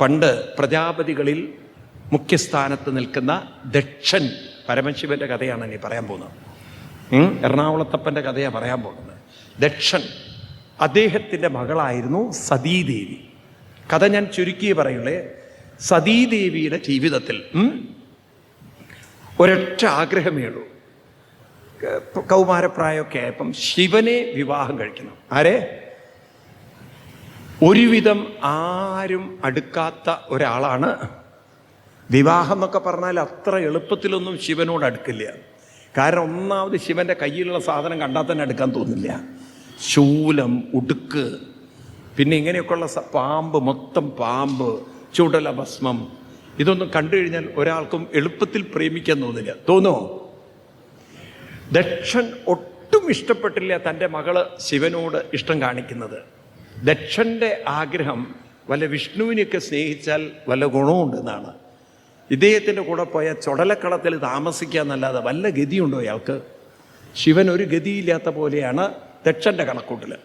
പണ്ട് പ്രജാപതികളിൽ മുഖ്യസ്ഥാനത്ത് നിൽക്കുന്ന ദക്ഷൻ പരമശിവന്റെ കഥയാണ് ഇനി പറയാൻ പോകുന്നത്. എറണാകുളത്തപ്പന്റെ കഥയാണ് പറയാൻ പോകുന്നത്. ദക്ഷൻ അദ്ദേഹത്തിന്റെ മകളായിരുന്നു സതീദേവി. കഥ ഞാൻ ചുരുക്കി പറയുള്ളേ സതീദേവിയുടെ ജീവിതത്തിൽ ഒരൊറ്റ ആഗ്രഹമേ ഉള്ളൂ. കൗമാരപ്രായമൊക്കെ ആയപ്പം ശിവനെ വിവാഹം കഴിക്കണം. ആരെ? ഒരുവിധം ആരും അടുക്കാത്ത ഒരാളാണ് വിവാഹം എന്നൊക്കെ പറഞ്ഞാൽ അത്ര എളുപ്പത്തിലൊന്നും ശിവനോട് അടുക്കില്ല. കാരണം ഒന്നാമത് ശിവന്റെ കയ്യിലുള്ള സാധനം കണ്ടാൽ തന്നെ അടുക്കാൻ തോന്നില്ല. ശൂലം ഉടുക്ക് പിന്നെ ഇങ്ങനെയൊക്കെയുള്ള പാമ്പ് മൊത്തം പാമ്പ് ചുടല ഭസ്മം. ഇതൊന്നും കണ്ടു കഴിഞ്ഞാൽ ഒരാൾക്കും എളുപ്പത്തിൽ പ്രേമിക്കാൻ തോന്നില്ല. തോന്നോ? ദക്ഷൻ ഒട്ടും ഇഷ്ടപ്പെട്ടില്ല തന്റെ മകൾ ശിവനോട് ഇഷ്ടം കാണിക്കുന്നത്. ദക്ഷന്റെ ആഗ്രഹം വല്ല വിഷ്ണുവിനെയൊക്കെ സ്നേഹിച്ചാൽ വല്ല ഗുണമുണ്ടെന്നാണ്. ഇദ്ദേഹത്തിന്റെ കൂടെ പോയ ചുടലക്കളത്തിൽ താമസിക്കാന്നല്ലാതെ വല്ല ഗതിയുണ്ടോ അയാൾക്ക് ശിവൻ ഒരു ഗതിയില്ലാത്ത പോലെയാണ് ദക്ഷന്റെ കണക്കൂട്ടിൽ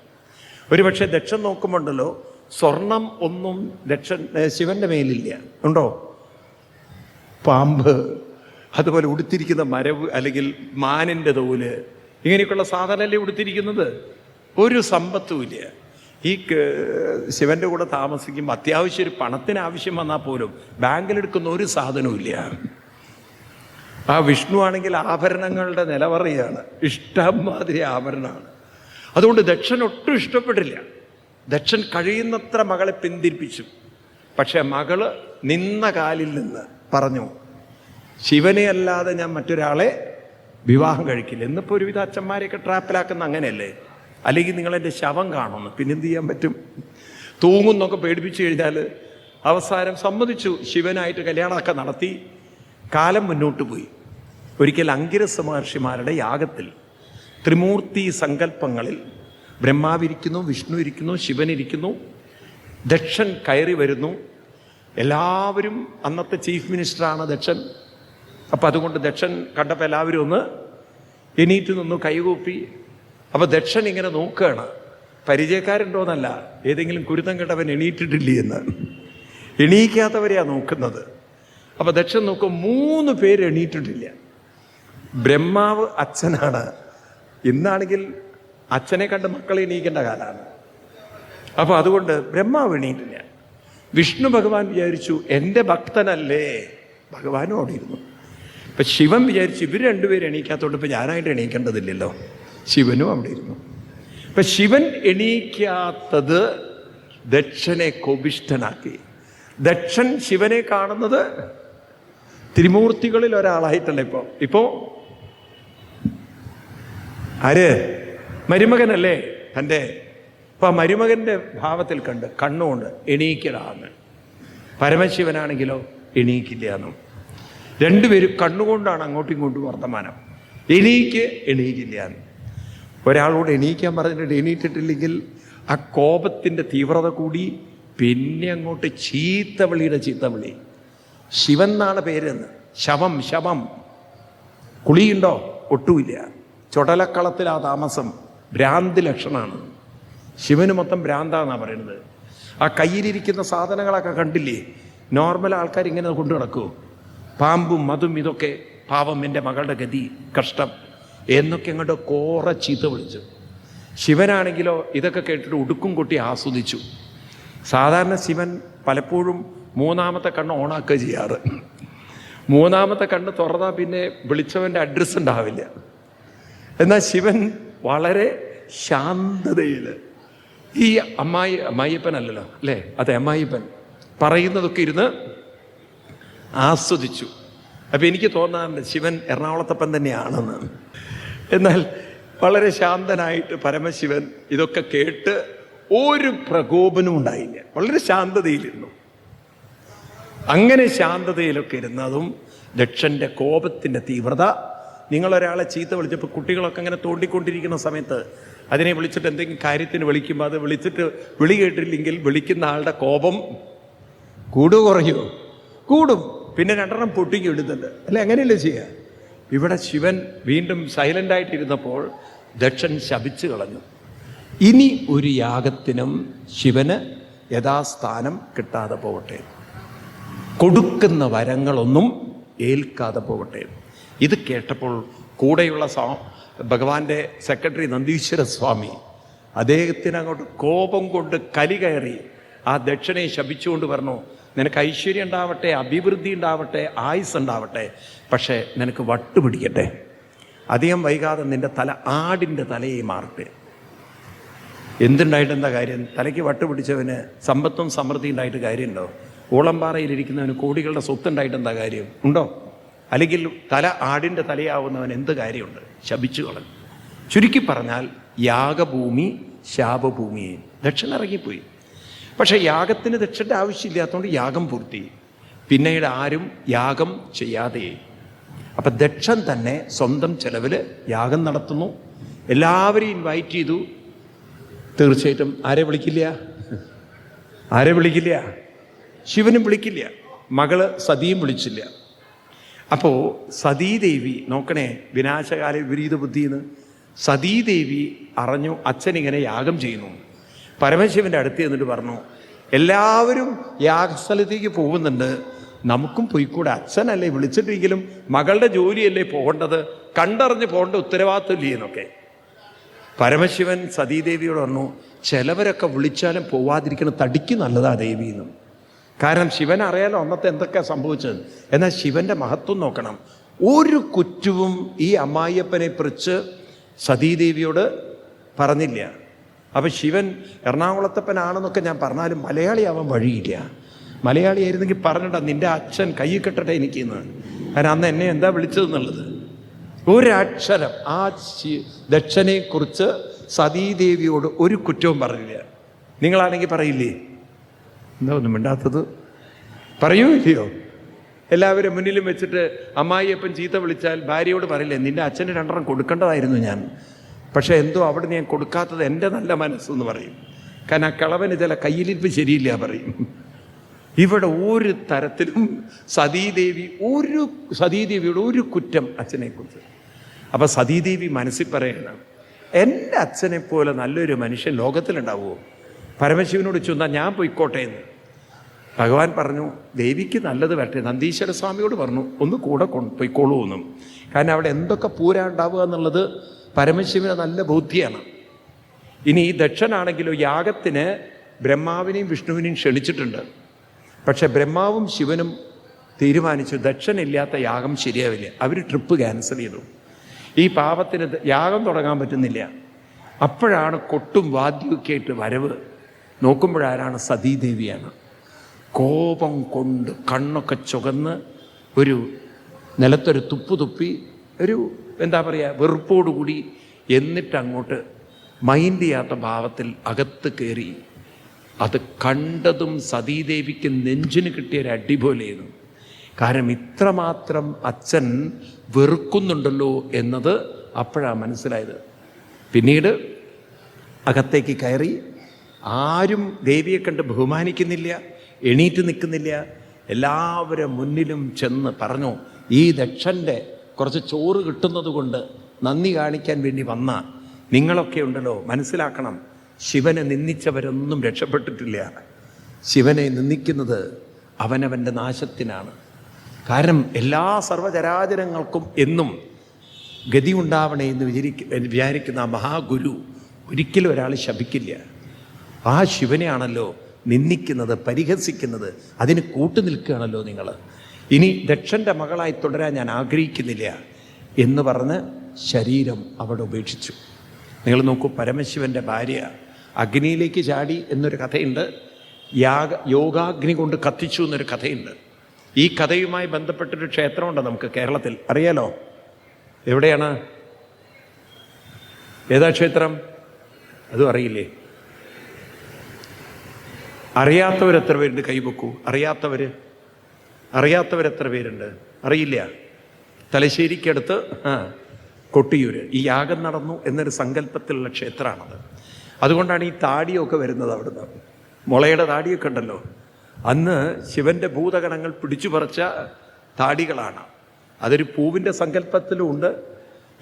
ഒരുപക്ഷെ ദക്ഷൻ നോക്കുമ്പോണ്ടല്ലോ സ്വർണം ഒന്നും ദക്ഷൻ ശിവന്റെ മേലില്ല. ഉണ്ടോ? പാമ്പ് അതുപോലെ ഉടുത്തിരിക്കുന്ന മരവ് അല്ലെങ്കിൽ മാനിന്റെ തോൽ ഇങ്ങനെയൊക്കെയുള്ള സാധനമല്ലേ ഉടുത്തിരിക്കുന്നത്? ഒരു സമ്പത്തുമില്ല ഈ ശിവന്റെ കൂടെ താമസിക്കുമ്പോൾ അത്യാവശ്യം ഒരു പണത്തിന് ആവശ്യം വന്നാൽ പോലും ബാങ്കിലെടുക്കുന്ന ഒരു സാധനവും ഇല്ല. ആ വിഷ്ണു ആണെങ്കിൽ ആഭരണങ്ങളുടെ നിലവറയാണ്. ഇഷ്ടം മാതിരി ആഭരണമാണ്. അതുകൊണ്ട് ദക്ഷൻ ഒട്ടും ഇഷ്ടപ്പെട്ടില്ല ദക്ഷൻ കഴിയുന്നത്ര മകളെ പിന്തിരിപ്പിച്ചു. പക്ഷെ മകൾ നിന്ന കാലിൽ നിന്ന് പറഞ്ഞു ശിവനെ അല്ലാതെ ഞാൻ മറ്റൊരാളെ വിവാഹം കഴിക്കില്ല. എന്നിപ്പോൾ ഒരുവിധ അച്ഛന്മാരെയൊക്കെ ട്രാപ്പിലാക്കുന്ന അങ്ങനെയല്ലേ? അല്ലെങ്കിൽ നിങ്ങളെന്റെ ശവം കാണുന്നു. പിന്നെ എന്ത് ചെയ്യാൻ പറ്റും? തൂങ്ങുന്നൊക്കെ പേടിപ്പിച്ചു കഴിഞ്ഞാൽ അവസാനം സമ്മതിച്ചു. ശിവനായിട്ട് കല്യാണമൊക്കെ നടത്തി കാലം മുന്നോട്ട് പോയി. ഒരിക്കൽ അങ്കിരസ മഹർഷിമാരുടെ യാഗത്തിൽ ത്രിമൂർത്തി സങ്കല്പങ്ങളിൽ ബ്രഹ്മാവിരിക്കുന്നു വിഷ്ണു ഇരിക്കുന്നു ശിവനിരിക്കുന്നു ദക്ഷൻ കയറി വരുന്നു. എല്ലാവരും അന്നത്തെ ചീഫ് മിനിസ്റ്ററാണ് ദക്ഷൻ. അപ്പം അതുകൊണ്ട് ദക്ഷൻ കണ്ടപ്പോൾ എല്ലാവരും ഒന്ന് എണീറ്റ് നിന്നു കൈകൂപ്പി അപ്പോൾ ദക്ഷൻ ഇങ്ങനെ നോക്കുകയാണ് പരിചയക്കാരുണ്ടോന്നല്ല. ഏതെങ്കിലും കുരുത്തം കണ്ടവൻ എണീറ്റിട്ടില്ലേ എന്ന്. എണീക്കാത്തവരെയാ നോക്കുന്നത്. അപ്പോൾ ദക്ഷൻ നോക്കും മൂന്ന് പേര് എണീറ്റിട്ടില്ല. ബ്രഹ്മാവ് അച്ഛനാണ്. ഇന്നാണെങ്കിൽ അച്ഛനെ കണ്ട് മക്കളെ എണീക്കേണ്ട കാലമാണ് അപ്പോൾ അതുകൊണ്ട് ബ്രഹ്മാവ് എണീറ്റില്ല. വിഷ്ണു ഭഗവാൻ വിചാരിച്ചു എന്റെ ഭക്തനല്ലേ. ഭഗവാനും അവിടെ ഇരുന്നു. ഇപ്പം ശിവൻ വിചാരിച്ചു ഇവർ രണ്ടുപേരും എണീക്കാത്തോണ്ട് ഇപ്പം ഞാനായിട്ട് എണീക്കേണ്ടതില്ലല്ലോ. ശിവനും അവിടെ ഇരുന്നു. അപ്പം ശിവൻ എണീക്കാത്തത് ദക്ഷനെ കോപിഷ്ഠനാക്കി. ദക്ഷൻ ശിവനെ കാണുന്നത് ത്രിമൂർത്തികളിൽ ഒരാളായിട്ടുണ്ട് ഇപ്പോൾ ഇപ്പോൾ ആര്? മരുമകനല്ലേ? തന്റെ. അപ്പൊ ആ മരുമകന്റെ ഭാവത്തിൽ കണ്ട് കണ്ണുകൊണ്ട് എണീക്കടാന്ന് പരമശിവനാണെങ്കിലോ എണീക്കില്ല എന്നും. രണ്ടുപേരും കണ്ണുകൊണ്ടാണ് അങ്ങോട്ടും ഇങ്ങോട്ടും വർത്തമാനം. എണീക്ക് എണീക്കില്ല എന്ന്. ഒരാളോട് എണീക്കാൻ പറഞ്ഞിട്ട് എണീറ്റിട്ടില്ലെങ്കിൽ ആ കോപത്തിന്റെ തീവ്രത കൂടി പിന്നെ അങ്ങോട്ട് ചീത്തവിളിയുടെ ചീത്തവിളി ശിവൻ എന്നാണ് പേരെന്ന്. ശവം ശവം. കുളിയുണ്ടോ? ഒട്ടുമില്ല. ചുടലക്കളത്തിലാ താമസം. ഭ്രാന്തി ലക്ഷണമാണ് ശിവന് മൊത്തം ഭ്രാന്താന്നാണ് പറയുന്നത്. ആ കയ്യിലിരിക്കുന്ന സാധനങ്ങളൊക്കെ കണ്ടില്ലേ? നോർമൽ ആൾക്കാർ ഇങ്ങനെ കൊണ്ടു നടക്കുമോ പാമ്പും മതും ഇതൊക്കെ പാവം എന്റെ മകളുടെ ഗതി കഷ്ടം. എന്നൊക്കെ അങ്ങോട്ട് കോറ ചീത്ത വിളിച്ചു. ശിവനാണെങ്കിലോ ഇതൊക്കെ കേട്ടിട്ട് ഉടുക്കും കൊട്ടി ആസ്വദിച്ചു. സാധാരണ ശിവൻ പലപ്പോഴും മൂന്നാമത്തെ കണ്ണ് ഓണാക്കുക ചെയ്യാറ്. മൂന്നാമത്തെ കണ്ണ് തുറന്നാൽ പിന്നെ വിളിച്ചവന്റെ അഡ്രസ്സ് ഉണ്ടാവില്ല. എന്നാൽ ശിവൻ വളരെ ശാന്തതയിൽ ഈ അമ്മായി അമ്മായിപ്പനല്ലല്ലോ അല്ലേ? അതെ അമ്മായിപ്പൻ പറയുന്നതൊക്കെ ഇരുന്ന് ആസ്വദിച്ചു. അപ്പം എനിക്ക് തോന്നാറുണ്ട് ശിവൻ എറണാകുളത്തപ്പൻ തന്നെയാണെന്ന്. എന്നാൽ വളരെ ശാന്തനായിട്ട് പരമശിവൻ ഇതൊക്കെ കേട്ട് ഒരു പ്രകോപനവും ഉണ്ടായില്ല. വളരെ ശാന്തതയിലിരുന്നു. അങ്ങനെ ശാന്തതയിലൊക്കെ ഇരുന്നതും ദക്ഷന്റെ കോപത്തിന്റെ തീവ്രത. നിങ്ങളൊരാളെ ചീത്ത വിളിച്ചപ്പോൾ കുട്ടികളൊക്കെ അങ്ങനെ തോണ്ടിക്കൊണ്ടിരിക്കുന്ന സമയത്ത് അതിനെ വിളിച്ചിട്ട് എന്തെങ്കിലും കാര്യത്തിന് വിളിക്കുമ്പോൾ അത് വിളിച്ചിട്ട് വിളി കേട്ടില്ലെങ്കിൽ വിളിക്കുന്ന ആളുടെ കോപം കൂടു കുറയോ? കൂടും. പിന്നെ രണ്ടെണ്ണം പൊട്ടിക്കും ഇടുന്നുണ്ട്. അല്ലെ? അങ്ങനെയല്ലേ ചെയ്യുക ഇവിടെ ശിവൻ വീണ്ടും സൈലന്റായിട്ടിരുന്നപ്പോൾ ദക്ഷൻ ശപിച്ചു കളഞ്ഞു. ഇനി ഒരു യാഗത്തിനും ശിവന് യഥാസ്ഥാനം കിട്ടാതെ പോകട്ടെ കൊടുക്കുന്ന വരങ്ങളൊന്നും ഏൽക്കാതെ പോകട്ടെ ഇത് കേട്ടപ്പോൾ കൂടെയുള്ള സ്വാ ഭഗവാന്റെ സെക്രട്ടറി നന്ദീശ്വര സ്വാമി അദ്ദേഹത്തിന് അങ്ങോട്ട് കോപം കൊണ്ട് കലി കയറി ആ ദക്ഷിണയെ ശപിച്ചുകൊണ്ട് പറഞ്ഞു നിനക്ക് ഐശ്വര്യം ഉണ്ടാവട്ടെ അഭിവൃദ്ധി ഉണ്ടാവട്ടെ ആയുസ് ഉണ്ടാവട്ടെ പക്ഷേ നിനക്ക് വട്ടുപിടിക്കട്ടെ. അധികം വൈകാതെ നിന്റെ തല ആടിന്റെ തലയെ മാറട്ടെ. എന്തുണ്ടായിട്ട് എന്താ കാര്യം? തലയ്ക്ക് വട്ടുപിടിച്ചവന് സമ്പത്തും സമൃദ്ധി ഉണ്ടായിട്ട് കാര്യമുണ്ടോ? ഊളംപാറയിലിരിക്കുന്നവന് കോടികളുടെ സ്വത്ത് ഉണ്ടായിട്ട് എന്താ കാര്യം? ഉണ്ടോ? അല്ലെങ്കിൽ തല ആടിന്റെ തലയാവുന്നവൻ എന്ത് കാര്യമുണ്ട്? ശപിച്ചു കളഞ്ഞു. ചുരുക്കി പറഞ്ഞാൽ യാഗഭൂമി ശാപഭൂമിയെ. ദക്ഷിണ ഇറങ്ങിപ്പോയി. പക്ഷേ യാഗത്തിന് ദക്ഷന്റെ ആവശ്യമില്ലാത്തതുകൊണ്ട് യാഗം പൂർത്തി. പിന്നീട് ആരും യാഗം ചെയ്യാതെ. അപ്പം ദക്ഷൻ തന്നെ സ്വന്തം ചെലവിൽ യാഗം നടത്തുന്നു. എല്ലാവരെയും ഇൻവൈറ്റ് ചെയ്തു. തീർച്ചയായിട്ടും ആരെ വിളിക്കില്ല? ആരെ വിളിക്കില്ല? ശിവനും വിളിക്കില്ല. മകൾ സതിയും വിളിച്ചില്ല. അപ്പോൾ സതീദേവി നോക്കണേ വിനാശകാല വിപരീത ബുദ്ധിന്ന് സതീദേവി അറിഞ്ഞു അച്ഛൻ ഇങ്ങനെ യാഗം ചെയ്യുന്നു. പരമശിവന്റെ അടുത്ത് എന്നിട്ട് പറഞ്ഞു എല്ലാവരും യാഗസ്ഥലത്തേക്ക് പോകുന്നുണ്ട്. നമുക്കും പോയിക്കൂടെ. അച്ഛനല്ലേ വിളിച്ചിട്ടെങ്കിലും മകളുടെ ജോലിയല്ലേ പോകേണ്ടത്? കണ്ടറിഞ്ഞ് പോകേണ്ട ഉത്തരവാദിത്വമില്ലേ എന്നൊക്കെ. പരമശിവൻ സതീദേവിയോട് പറഞ്ഞു ചിലവരൊക്കെ വിളിച്ചാലും പോവാതിരിക്കണം തടിക്ക് നല്ലതാ ദേവി എന്നും. കാരണം ശിവൻ അറിയാലോ അന്നത്തെ എന്തൊക്കെ സംഭവിച്ചത്. എന്നാൽ ശിവന്റെ മഹത്വം നോക്കണം. ഒരു കുറ്റവും ഈ അമ്മായിയപ്പനെ കുറിച്ച് സതീദേവിയോട് പറഞ്ഞില്ല. അപ്പം ശിവൻ എറണാകുളത്തപ്പനാണെന്നൊക്കെ ഞാൻ പറഞ്ഞാലും മലയാളിയാവാൻ വഴിയില്ല. മലയാളിയായിരുന്നെങ്കിൽ പറഞ്ഞിട്ടാ നിന്റെ അച്ഛൻ കൈ കെട്ടട്ടെ എനിക്ക് കാരണം അന്ന് എന്നെ എന്താ വിളിച്ചതെന്നുള്ളത്? ഒരക്ഷരം. ആ ദക്ഷനെക്കുറിച്ച് സതീദേവിയോട് ഒരു കുറ്റവും പറഞ്ഞില്ല. നിങ്ങളാണെങ്കിൽ പറയില്ലേ? എന്താ ഒന്നും മിണ്ടാത്തത്? പറയൂ ഇല്ലയോ? എല്ലാവരും മുന്നിലും വെച്ചിട്ട് അമ്മായിയപ്പൻ ചീത്ത വിളിച്ചാൽ ഭാര്യയോട് പറയില്ലേ നിന്റെ അച്ഛന് രണ്ടെണ്ണം കൊടുക്കേണ്ടതായിരുന്നു ഞാൻ. പക്ഷെ എന്തോ അവിടെ ഞാൻ കൊടുക്കാത്തത് എന്റെ നല്ല മനസ്സെന്ന് പറയും. കാരണം ആ കളവന് ചില കയ്യിലിരിപ്പ് ശരിയില്ല പറയും. ഇവിടെ ഒരു തരത്തിലും സതീദേവി ഒരു സതീദേവിയുടെ ഒരു കുറ്റം അച്ഛനെക്കുറിച്ച്. അപ്പോൾ സതീദേവി മനസ്സിൽ പറയണം എന്റെ അച്ഛനെ പോലെ നല്ലൊരു മനുഷ്യൻ ലോകത്തിലുണ്ടാവുമോ? പരമശിവനോട് ചെന്നാൽ ഞാൻ പോയിക്കോട്ടെ എന്ന്. ഭഗവാൻ പറഞ്ഞു ദേവിക്ക് നല്ലത് വരട്ടെ. നന്ദീശ്വര സ്വാമിയോട് പറഞ്ഞു ഒന്ന് കൂടെ കൊ പോയിക്കോളൂ എന്നും. കാരണം അവിടെ എന്തൊക്കെ പൂരാ ഉണ്ടാവുക എന്നുള്ളത് പരമശിവന് നല്ല ബുദ്ധിയാണ്. ഇനി ഈ ദക്ഷനാണെങ്കിലോ യാഗത്തിന് ബ്രഹ്മാവിനെയും വിഷ്ണുവിനെയും ക്ഷണിച്ചിട്ടുണ്ട്. പക്ഷെ ബ്രഹ്മാവും ശിവനും തീരുമാനിച്ചു ദക്ഷനില്ലാത്ത യാഗം ശരിയാവില്ല. അവർ ട്രിപ്പ് ക്യാൻസൽ ചെയ്തു. ഈ പാപത്തിന് യാഗം തുടങ്ങാൻ പറ്റുന്നില്ല. അപ്പോഴാണ് കൊട്ടും വാദ്യമൊക്കെ ആയിട്ട് വരവ്. നോക്കുമ്പോഴാരാണ് സതീദേവിയാണ്. കോപം കൊണ്ട് കണ്ണൊക്കെ ചുകന്ന് ഒരു നിലത്തൊരു തുപ്പ് തുപ്പി ഒരു എന്താ പറയുക വെറുപ്പോടുകൂടി എന്നിട്ട് അങ്ങോട്ട് മൈൻഡ് ചെയ്യാത്ത ഭാവത്തിൽ അകത്ത് കയറി അത് കണ്ടതും സതീദേവിക്ക് നെഞ്ചിന് കിട്ടിയ ഒരു അടിപോലെയായിരുന്നു കാരണം ഇത്രമാത്രം അച്ഛൻ വെറുക്കുന്നുണ്ടല്ലോ എന്നത് അപ്പോഴാണ് മനസ്സിലായത്. പിന്നീട് അകത്തേക്ക് കയറി ആരും ദേവിയെ കണ്ട് ബഹുമാനിക്കുന്നില്ല എണീറ്റ് നിൽക്കുന്നില്ല. എല്ലാവരും മുന്നിലും ചെന്ന് പറഞ്ഞു ഈ ദക്ഷന്റെ കുറച്ച് ചോറ് കിട്ടുന്നത് കൊണ്ട് നന്ദി കാണിക്കാൻ വേണ്ടി വന്ന നിങ്ങളൊക്കെ ഉണ്ടല്ലോ. മനസ്സിലാക്കണം. ശിവനെ നിന്ദിച്ചവരൊന്നും രക്ഷപ്പെട്ടിട്ടില്ല. ശിവനെ നിന്ദിക്കുന്നത് അവനവന്റെ നാശത്തിനാണ്. കാരണം എല്ലാ സർവചരാചരങ്ങൾക്കും എന്നും ഗതി ഉണ്ടാവണേ എന്ന് വിചാരിക്ക വിചാരിക്കുന്ന ആ മഹാഗുരു ഒരിക്കലും ഒരാൾ ശപിക്കില്ല. ആ ശിവനെയാണല്ലോ നിന്ദിക്കുന്നത് പരിഹസിക്കുന്നത്. അതിന് കൂട്ടു നിൽക്കുകയാണല്ലോ നിങ്ങൾ ഇനി ദക്ഷന്റെ മകളായി തുടരാൻ ഞാൻ ആഗ്രഹിക്കുന്നില്ല എന്ന് പറഞ്ഞ് ശരീരം അവിടെ ഉപേക്ഷിച്ചു. നിങ്ങൾ നോക്കൂ പരമശിവന്റെ ഭാര്യ അഗ്നിയിലേക്ക് ചാടി എന്നൊരു കഥയുണ്ട്. യാഗ യോഗാഗ്നി കൊണ്ട് കത്തിച്ചു എന്നൊരു കഥയുണ്ട്. ഈ കഥയുമായി ബന്ധപ്പെട്ടൊരു ക്ഷേത്രമുണ്ട് നമുക്ക് കേരളത്തിൽ. അറിയാലോ? എവിടെയാണ്? ഏതാ ക്ഷേത്രം? അതും അറിയില്ലേ? അറിയാത്തവർ എത്ര പേരുണ്ട് കൈവെക്കൂ അറിയാത്തവർ അറിയാത്തവർ എത്ര പേരുണ്ട്? അറിയില്ല. തലശ്ശേരിക്കടുത്ത് കൊട്ടിയൂര്. ഈ യാഗം നടന്നു എന്നൊരു സങ്കല്പത്തിലുള്ള ക്ഷേത്രമാണത്. അതുകൊണ്ടാണ് ഈ താടിയൊക്കെ വരുന്നത് അവിടുന്ന്. മുളയുടെ താടിയൊക്കെ ഉണ്ടല്ലോ. അന്ന് ശിവന്റെ ഭൂതഗണങ്ങൾ പിടിച്ചു പറിച്ച താടികളാണ്. അതൊരു പൂവിന്റെ സങ്കല്പത്തിലുമുണ്ട്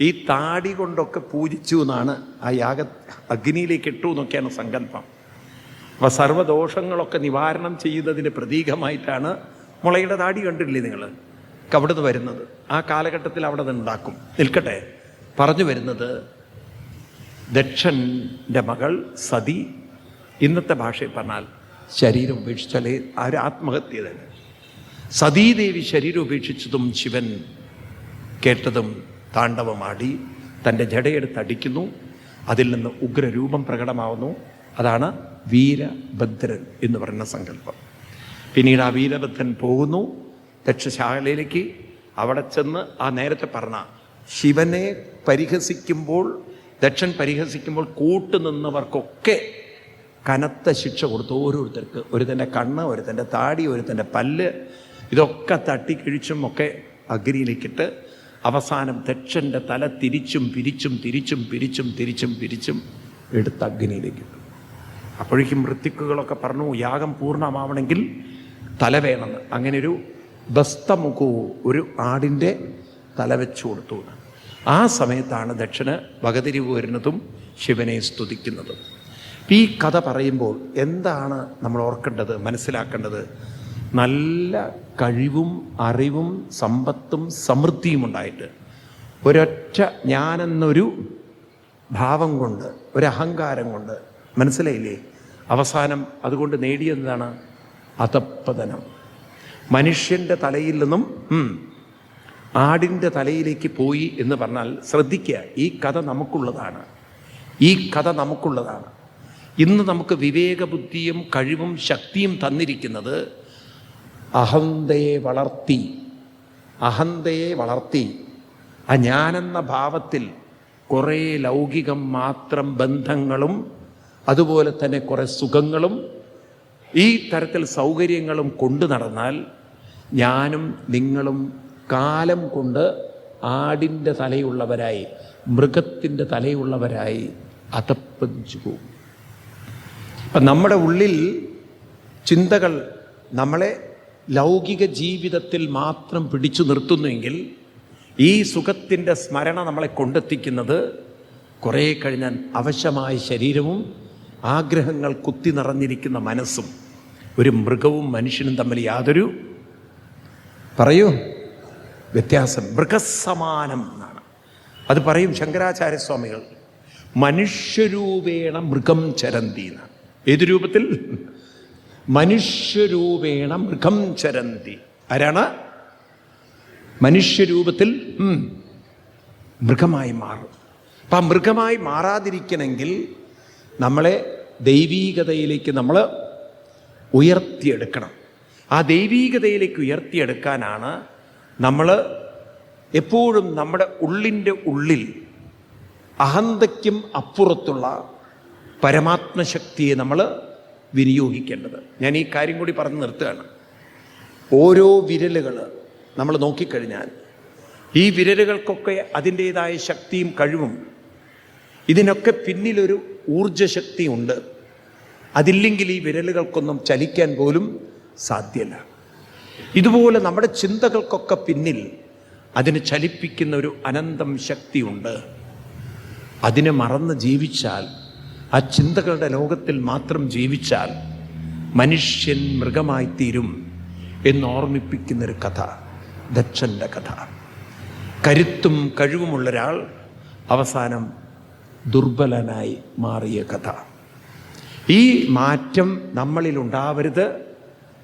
ഈ താടി കൊണ്ടൊക്കെ പൂജിച്ചു എന്നാണ് ആ യാഗ അഗ്നിയിലേക്ക് ഇട്ടു എന്നൊക്കെയാണ് സങ്കല്പം. അപ്പം സർവദോഷങ്ങളൊക്കെ നിവാരണം ചെയ്യുന്നതിന്റെ പ്രതീകമായിട്ടാണ് മുളയുടെ താടി കണ്ടില്ലേ നിങ്ങൾ? അവിടുന്ന് വരുന്നത്. ആ കാലഘട്ടത്തിൽ അവിടെ അത് ഉണ്ടാക്കും. നിൽക്കട്ടെ. പറഞ്ഞു വരുന്നത് ദക്ഷന്റെ മകൾ സതി ഇന്നത്തെ ഭാഷയിൽ പറഞ്ഞാൽ ശരീരം ഉപേക്ഷിച്ചാലേ ആ ഒരു ആത്മഹത്യ തന്നെ. സതീദേവി ശരീരം ഉപേക്ഷിച്ചതും ശിവൻ കേട്ടതും താണ്ഡവമാടി തന്റെ ജടയെടുത്ത് അടിക്കുന്നു. അതിൽ നിന്ന് ഉഗ്രരൂപം പ്രകടമാവുന്നു. അതാണ് വീരഭദ്രൻ എന്ന് പറയുന്ന സങ്കല്പം. പിന്നീട് ആ വീരഭദ്രൻ പോകുന്നു. ദക്ഷശാലയിലേക്ക് അവിടെ ചെന്ന് ആ നേരത്തെ പറഞ്ഞ ശിവനെ പരിഹസിക്കുമ്പോൾ ദക്ഷൻ പരിഹസിക്കുമ്പോൾ കൂട്ടുനിന്നവർക്കൊക്കെ കനത്ത ശിക്ഷ കൊടുത്തു. ഓരോരുത്തർക്ക്. ഒരുത്തന്റെ കണ്ണ് ഒരുത്തന്റെ താടി ഒരുത്തന്റെ പല്ല് ഇതൊക്കെ തട്ടിക്കിഴിച്ചും ഒക്കെ അഗ്നിയിലേക്കിട്ട് അവസാനം ദക്ഷന്റെ തല തിരിച്ചും പിരിച്ചും തിരിച്ചും പിരിച്ചും തിരിച്ചും പിരിച്ചും എടുത്ത് അഗ്നിയിലേക്കിട്ടു. അപ്പോഴേക്കും ഋത്തിക്കുകളൊക്കെ പറഞ്ഞു യാഗം പൂർണമാവണമെങ്കിൽ തല വേണമെന്ന് അങ്ങനെ ഒരു ബസ്തമുഖവും ഒരു ആടിന്റെ തല വെച്ചു കൊടുത്തു. ആ സമയത്താണ് ദക്ഷിണ വകതിരിവ് വരുന്നതും ശിവനെ സ്തുതിക്കുന്നതും. ഈ കഥ പറയുമ്പോൾ എന്താണ് നമ്മൾ ഓർക്കേണ്ടത് മനസ്സിലാക്കേണ്ടത്? നല്ല കഴിവും അറിവും സമ്പത്തും സമൃദ്ധിയും ഉണ്ടായിട്ട് ഒരൊറ്റ ഞാനെന്നൊരു ഭാവം കൊണ്ട് ഒരു അഹങ്കാരം കൊണ്ട് മനസ്സിലായില്ലേ? അവസാനം അതുകൊണ്ട് നേടിയതാണ് അധപ്പതനം മനുഷ്യന്റെ തലയിൽ നിന്നും ആടിന്റെ തലയിലേക്ക് പോയി എന്ന് പറഞ്ഞാൽ ശ്രദ്ധിക്കുക ഈ കഥ നമുക്കുള്ളതാണ്. ഈ കഥ നമുക്കുള്ളതാണ്. ഇന്ന് നമുക്ക് വിവേകബുദ്ധിയും കഴിവും ശക്തിയും തന്നിരിക്കുന്നത് അഹന്തയെ വളർത്തി അഹന്തയെ വളർത്തി. ആ ഞാനെന്ന ഭാവത്തിൽ കുറേ ലൗകികം മാത്രം ബന്ധങ്ങളും അതുപോലെ തന്നെ കുറേ സുഖങ്ങളും ഈ തരത്തിൽ സൗകര്യങ്ങളും കൊണ്ടു നടന്നാൽ ഞാനും നിങ്ങളും കാലം കൊണ്ട് ആടിന്റെ തലയുള്ളവരായി മൃഗത്തിന്റെ തലയുള്ളവരായി അതപ്പതിച്ചു പോകും. അപ്പം നമ്മുടെ ഉള്ളിൽ ചിന്തകൾ നമ്മളെ ലൗകിക ജീവിതത്തിൽ മാത്രം പിടിച്ചു നിർത്തുന്നുവെങ്കിൽ ഈ സുഖത്തിന്റെ സ്മരണ നമ്മളെ കൊണ്ടെത്തിക്കുന്നത് കുറേ കഴിഞ്ഞാൽ അവശമായ ശരീരവും ആഗ്രഹങ്ങൾ കുത്തി നിറഞ്ഞിരിക്കുന്ന മനസ്സും ഒരു മൃഗവും മനുഷ്യനും തമ്മിൽ യാതൊരു പറയൂ വ്യത്യാസം. മൃഗസമാനം എന്നാണ്. അത് പറയും ശങ്കരാചാര്യസ്വാമികൾ. മനുഷ്യരൂപേണ മൃഗം ചരന്തി എന്നാണ്. ഏത് രൂപത്തിൽ? മനുഷ്യരൂപേണ മൃഗം ചരന്തി. ആരാണ്? മനുഷ്യരൂപത്തിൽ മൃഗമായി മാറും. അപ്പം മൃഗമായി മാറാതിരിക്കണമെങ്കിൽ നമ്മളെ ദൈവീകതയിലേക്ക് നമ്മൾ ഉയർത്തിയെടുക്കണം. ആ ദൈവീകതയിലേക്ക് ഉയർത്തിയെടുക്കാനാണ് നമ്മൾ എപ്പോഴും നമ്മുടെ ഉള്ളിന്റെ ഉള്ളിൽ അഹന്തയ്ക്കും അപ്പുറത്തുള്ള പരമാത്മശക്തിയെ നമ്മൾ വിനിയോഗിക്കേണ്ടത്. ഞാൻ ഈ കാര്യം കൂടി പറഞ്ഞു നിർത്തുകയാണ്. ഓരോ വിരലുകൾ നമ്മൾ നോക്കിക്കഴിഞ്ഞാൽ ഈ വിരലുകൾക്കൊക്കെ അതിന്റേതായ ശക്തിയും കഴിവും ഇതിനൊക്കെ പിന്നിലൊരു ഊർജശക്തി ഉണ്ട് അതില്ലെങ്കിൽ ഈ വിരലുകൾക്കൊന്നും ചലിക്കാൻ പോലും സാധ്യല്ല. ഇതുപോലെ നമ്മുടെ ചിന്തകൾക്കൊക്കെ പിന്നിൽ അതിനെ ചലിപ്പിക്കുന്ന ഒരു അനന്തം ശക്തിയുണ്ട്. അതിനെ മറന്ന് ജീവിച്ചാൽ ആ ചിന്തകളുടെ ലോകത്തിൽ മാത്രം ജീവിച്ചാൽ മനുഷ്യൻ മൃഗമായിത്തീരും എന്നോർമ്മിപ്പിക്കുന്നൊരു കഥ ദക്ഷന്റെ കഥ. കരുത്തും കഴിവുമുള്ള ഒരാൾ അവസാനം ദുർബലനായി മാറിയ കഥ. ഈ മാറ്റം നമ്മളിൽ ഉണ്ടാവരുത്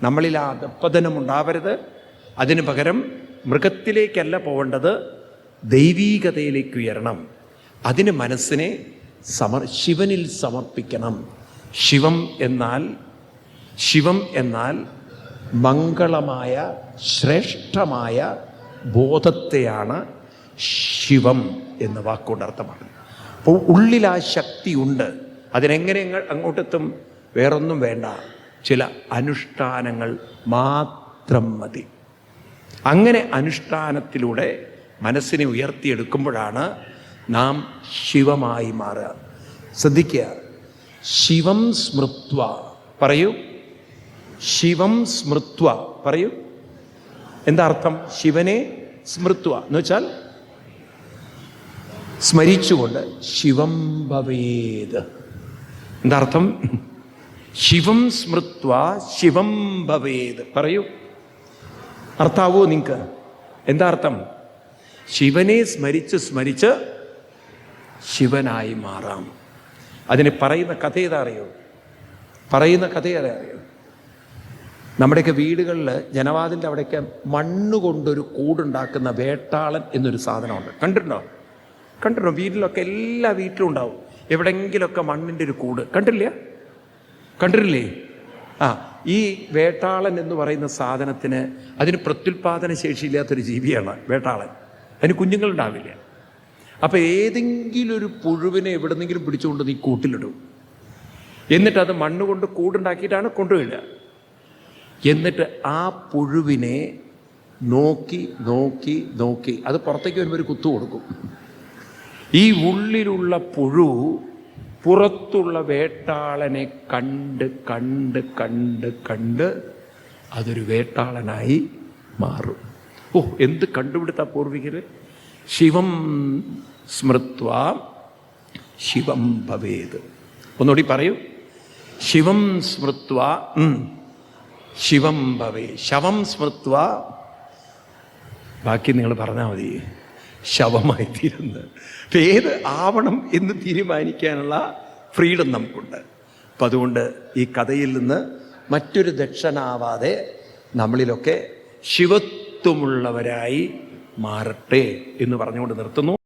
നമ്മളിൽ ആ ദപ്പതനം ഉണ്ടാവരുത് അതിനു പകരം മൃഗത്തിലേക്കല്ല പോകേണ്ടത് ദൈവീകതയിലേക്ക് ഉയരണം. അതിന് മനസ്സിനെ സമർ ശിവനിൽ സമർപ്പിക്കണം. ശിവം എന്നാൽ ശിവം എന്നാൽ മംഗളമായ ശ്രേഷ്ഠമായ ബോധത്തെയാണ് ശിവം എന്ന വാക്കുകൊണ്ട് അർത്ഥമാണ് അപ്പോൾ ഉള്ളിൽ ആ ശക്തിയുണ്ട്. അതിനെങ്ങനെ അങ്ങ- അങ്ങോട്ടെത്തും? വേറൊന്നും വേണ്ട. ചില അനുഷ്ഠാനങ്ങൾ മാത്രം മതി. അങ്ങനെ അനുഷ്ഠാനത്തിലൂടെ മനസ്സിനെ ഉയർത്തിയെടുക്കുമ്പോഴാണ് നാം ശിവമായി മാറുക. ശ്രദ്ധിക്കുക. ശിവം സ്മൃത്വ. പറയൂ. ശിവം സ്മൃത്വ. പറയൂ. എന്താർത്ഥം ശിവനെ സ്മൃത്വ. എന്ന് വെച്ചാൽ സ്മരിച്ചുകൊണ്ട് ശിവം ഭവേത്. എന്താർത്ഥം? ശിവം സ്മൃത്വ ശിവം ഭവേത്. പറയൂ. അർത്ഥാവോ നിങ്ങൾക്ക് എന്താ അർത്ഥം ശിവനെ സ്മരിച്ച് സ്മരിച്ച് ശിവനായി മാറാം. അതിന് പറയുന്ന കഥ ഏതാ അറിയോ? പറയുന്ന കഥ ഏതാ അറിയോ? നമ്മുടെയൊക്കെ വീടുകളിൽ ജനവാദിന്റെ അവിടെയൊക്കെ മണ്ണ് കൊണ്ടൊരു കൂടുണ്ടാക്കുന്ന വേട്ടാളൻ എന്നൊരു സാധനമുണ്ട്. കണ്ടിട്ടുണ്ടോ? കണ്ടിട്ടുണ്ടോ? വീട്ടിലൊക്കെ എല്ലാ വീട്ടിലും ഉണ്ടാവും. എവിടെങ്കിലുമൊക്കെ മണ്ണിന്റെ ഒരു കൂട്. കണ്ടില്ല കണ്ടിട്ടില്ലേ? ആ ഈ വേട്ടാളൻ എന്ന് പറയുന്ന സാധനത്തിന് അതിന് പ്രത്യുൽപാദന ശേഷിയില്ലാത്തൊരു ജീവിയാണ് വേട്ടാളൻ. അതിന് കുഞ്ഞുങ്ങളുണ്ടാവില്ല. അപ്പോൾ ഏതെങ്കിലും ഒരു പുഴുവിനെ എവിടെന്നെങ്കിലും പിടിച്ചുകൊണ്ട് നീ കൂട്ടിലിടും. എന്നിട്ട് അത് മണ്ണ് കൊണ്ട് കൂടുണ്ടാക്കിയിട്ടാണ് കൊണ്ടുവരിക. എന്നിട്ട് ആ പുഴുവിനെ നോക്കി നോക്കി നോക്കി അത് പുറത്തേക്ക് വരുമ്പോൾ ഒരു കുത്തു കൊടുക്കും. ഈ ഉള്ളിലുള്ള പുഴു പുറത്തുള്ള വേട്ടാളനെ കണ്ട് കണ്ട് കണ്ട് കണ്ട് അതൊരു വേട്ടാളനായി മാറും. ഓ എന്ത് കണ്ടുപിടുത്ത പൂർവികർ ശിവം സ്മൃത്വ ശിവം ഭവേത്. ഒന്നുകൂടി പറയൂ. ശിവം സ്മൃത്വ ശിവം ഭവേ ശവം സ്മൃത്വ. ബാക്കി നിങ്ങൾ പറഞ്ഞാൽ മതി. ശവമായി തീരുന്നത് അപ്പം ഏത് ആവണം എന്ന് തീരുമാനിക്കാനുള്ള ഫ്രീഡം നമുക്കുണ്ട്. അപ്പം അതുകൊണ്ട് ഈ കഥയിൽ നിന്ന് മറ്റൊരു ദക്ഷനാവാതെ നമ്മളിലൊക്കെ ശിവത്വമുള്ളവരായി മാറട്ടെ എന്ന് പറഞ്ഞുകൊണ്ട് നിർത്തുന്നു.